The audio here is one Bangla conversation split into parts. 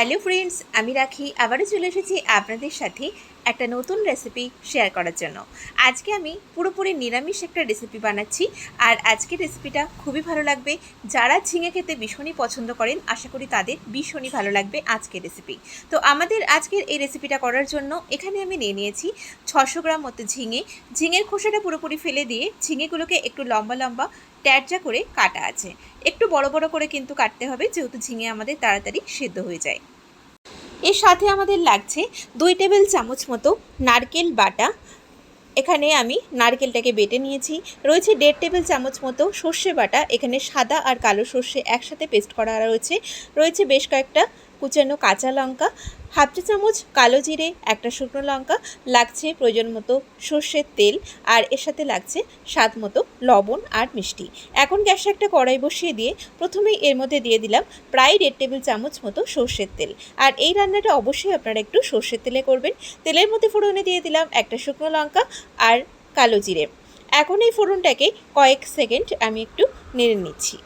হ্যালো ফ্রেন্ডস আমি রাখি। আবারও চলে এসেছি আপনাদের সাথে একটা নতুন রেসিপি শেয়ার করার জন্য। আজকে আমি পুরোপুরি নিরামিষ একটা রেসিপি বানাচ্ছি আর আজকের রেসিপিটা খুবই ভালো লাগবে। যারা ঝিঙে খেতে ভীষণই পছন্দ করেন, আশা করি তাদের ভীষণই ভালো লাগবে আজকের রেসিপি তো আমাদের আজকের এই রেসিপিটা করার জন্য এখানে আমি নিয়ে নিয়েছি ছশো গ্রাম মতো ঝিঙে। ঝিঙের খোসাটা পুরোপুরি ফেলে দিয়ে ঝিঙেগুলোকে একটু লম্বা লম্বা ট্যারজা করে কাটা আছে। একটু বড় বড় করে কিন্তু কাটতে হবে, যেহেতু ঝিঙে আমাদের তাড়াতাড়ি সেদ্ধ হয়ে যায়। এর সাথে আমাদের লাগছে দুই টেবিল চামচ মতো নারকেল বাটা। এখানে আমি নারকেলটাকে বেটে নিয়েছি। রয়েছে দেড় টেবিল চামচ মতো সর্ষে বাটা। এখানে সাদা আর কালো সর্ষে একসাথে পেস্ট করা রয়েছে। রয়েছে বেশ কয়েকটা কুচানো কাঁচা লঙ্কা, হাফ চা চামচ কালো জিরে, একটা শুকনো লঙ্কা, লাগছে প্রয়োজন মতো সর্ষের তেল, আর এর সাথে লাগছে স্বাদ মতো লবণ আর মিষ্টি। এখন গ্যাসে একটা কড়াই বসিয়ে দিয়ে প্রথমেই এর মধ্যে দিয়ে দিলাম প্রায় দেড় টেবিল চামচ মতো সর্ষের তেল। আর এই রান্নাটা অবশ্যই আপনারা একটু সর্ষের তেলে করবেন। তেলের মধ্যে ফোড়নে দিয়ে দিলাম একটা শুকনো লঙ্কা আর কালো জিরে। এখন এই ফোড়নটাকে কয়েক সেকেন্ড আমি একটু নেড়ে নিচ্ছি।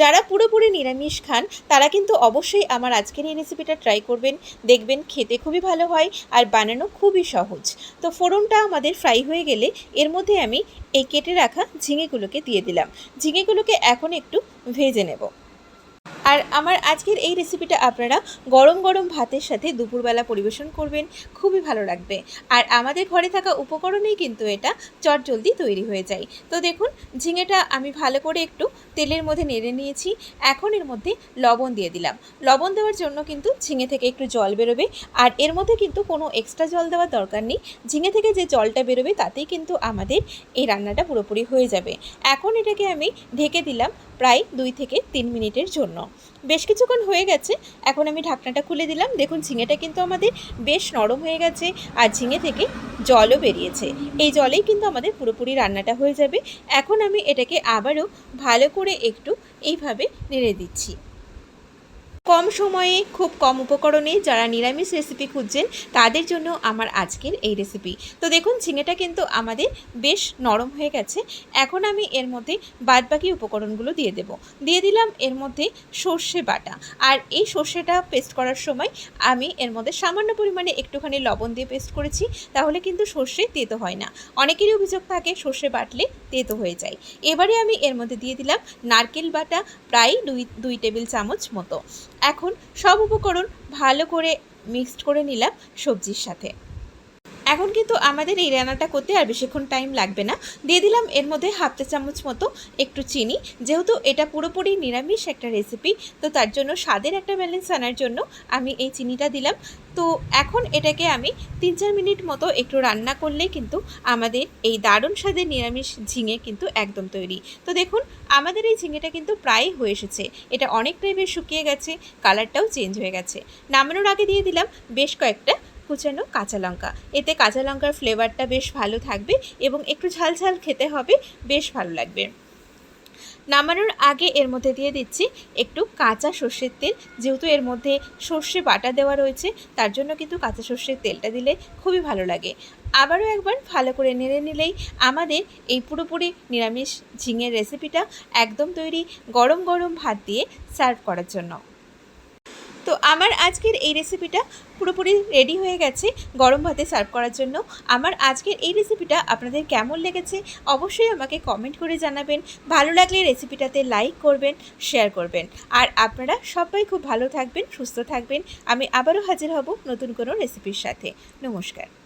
যারা পুরোপুরি নিরামিষ খান, তারা কিন্তু অবশ্যই আমার আজকের এই রেসিপিটা ট্রাই করবেন, দেখবেন, খেতে খুবই ভালো হয়, আর বানানো খুবই সহজ। তো ফোড়নটা আমাদের ফ্রাই হয়ে গেলে, এর মধ্যে আমি এই কেটে রাখা ঝিঙেগুলোকে দিয়ে দিলাম। ঝিঙেগুলোকে এখন একটু ভেজে নেব। আর আমার আজকের এই রেসিপিটা আপনারা গরম গরম ভাতের সাথে দুপুরবেলা পরিবেশন করবেন, খুবই ভালো লাগবে। আর আমাদের ঘরে থাকা উপকরণেই কিন্তু এটা চটজলদি তৈরি হয়ে যায়। তো দেখুন, ঝিঙেটা আমি ভালো করে একটু তেলের মধ্যে নেড়ে নিয়েছি। এখন এর মধ্যে লবণ দিয়ে দিলাম। লবণ দেওয়ার জন্য কিন্তু ঝিঙে থেকে একটু জল বেরোবে। আর এর মধ্যে কিন্তু কোনো এক্সট্রা জল দেওয়ার দরকার নেই। ঝিঙে থেকে যে জলটা বেরোবে, তাতেই কিন্তু আমাদের এই রান্নাটা পুরোপুরি হয়ে যাবে। এখন এটাকে আমি ঢেকে দিলাম প্রায় দুই থেকে তিন মিনিটের জন্য। বেশ কিছুক্ষণ হয়ে গেছে, এখন আমি ঢাকনাটা খুলে দিলাম। দেখুন, ঝিঙেটা কিন্তু আমাদের বেশ নরম হয়ে গেছে আর ঝিঙে থেকে জলও বেরিয়েছে। এই জলেই কিন্তু আমাদের পুরোপুরি রান্নাটা হয়ে যাবে। এখন আমি এটাকে আবারও ভালো করে একটু এইভাবে নেড়ে দিচ্ছি। কম সময়ে, খুব কম উপকরণে যারা নিরামিষ রেসিপি খুঁজছেন, তাদের জন্য আমার আজকের এই রেসিপি তো দেখুন, ঝিঙেটা কিন্তু আমাদের বেশ নরম হয়ে গেছে। এখন আমি এর মধ্যে বাদবাকি উপকরণগুলো দিয়ে দেব। দিয়ে দিলাম এর মধ্যে সর্ষে বাটা। আর এই সর্ষেটা পেস্ট করার সময় আমি এর মধ্যে সামান্য পরিমাণে একটুখানি লবণ দিয়ে পেস্ট করেছি, তাহলে কিন্তু সর্ষে তেতো হয় না। অনেকেরই অভিযোগ থাকে, সর্ষে বাটলে তেতো হয়ে যায়। এবারে আমি এর মধ্যে দিয়ে দিলাম নারকেল বাটা প্রায় দুই দুই টেবিল চামচ মতো। এখন সব উপকরণ ভালো করে মিক্সড করে নিলাম সবজির সাথে। এখন কিন্তু আমাদের এই রান্নাটা করতে আর বেশিক্ষণ টাইম লাগবে না। দিয়ে দিলাম এর মধ্যে হাফ চা চামচ মতো একটু চিনি। যেহেতু এটা পুরোপুরি নিরামিষ একটা রেসিপি তো তার জন্য স্বাদের একটা ব্যালেন্স আনার জন্য আমি এই চিনিটা দিলাম। তো এখন এটাকে আমি তিন চার মিনিট মতো একটু রান্না করলে কিন্তু আমাদের এই দারুণ স্বাদের নিরামিষ ঝিঙে কিন্তু একদম তৈরি। তো দেখুন, আমাদের এই ঝিঙেটা কিন্তু প্রায় হয়ে এসেছে। এটা অনেকটাই বেশ শুকিয়ে গেছে কালারটাও চেঞ্জ হয়ে গেছে। নামানোর আগে দিয়ে দিলাম বেশ কয়েকটা কুচানো কাঁচা লঙ্কা। এতে কাঁচা লঙ্কার ফ্লেভারটা বেশ ভালো থাকবে এবং একটু ঝাল ঝাল খেতে হবে, বেশ ভালো লাগবে। নামানোর আগে এর মধ্যে দিয়ে দিচ্ছি একটু কাঁচা সর্ষের তেল। যেহেতু এর মধ্যে সর্ষে বাটা দেওয়া রয়েছে, তার জন্য কিন্তু কাঁচা সর্ষের তেলটা দিলে খুবই ভালো লাগে। আবারও একবার ভালো করে নেড়ে নিলেই আমাদের এই পুরোপুরি নিরামিষ ঝিঙের রেসিপিটা একদম তৈরি গরম গরম ভাত দিয়ে সার্ভ করার জন্য। তো আমার আজকের এই রেসিপিটা পুরোপুরি রেডি হয়ে গেছে গরম ভাতে সার্ভ করার জন্য। আমার আজকের এই রেসিপিটা আপনাদের কেমন লেগেছে অবশ্যই আমাকে কমেন্ট করে জানাবেন। ভালো লাগলে রেসিপিটাতে লাইক করবেন শেয়ার করবেন। আর আপনারা সবাই খুব ভালো থাকবেন, সুস্থ থাকবেন। আমি আবারও হাজির হব নতুন কোনো রেসিপির সাথে। নমস্কার।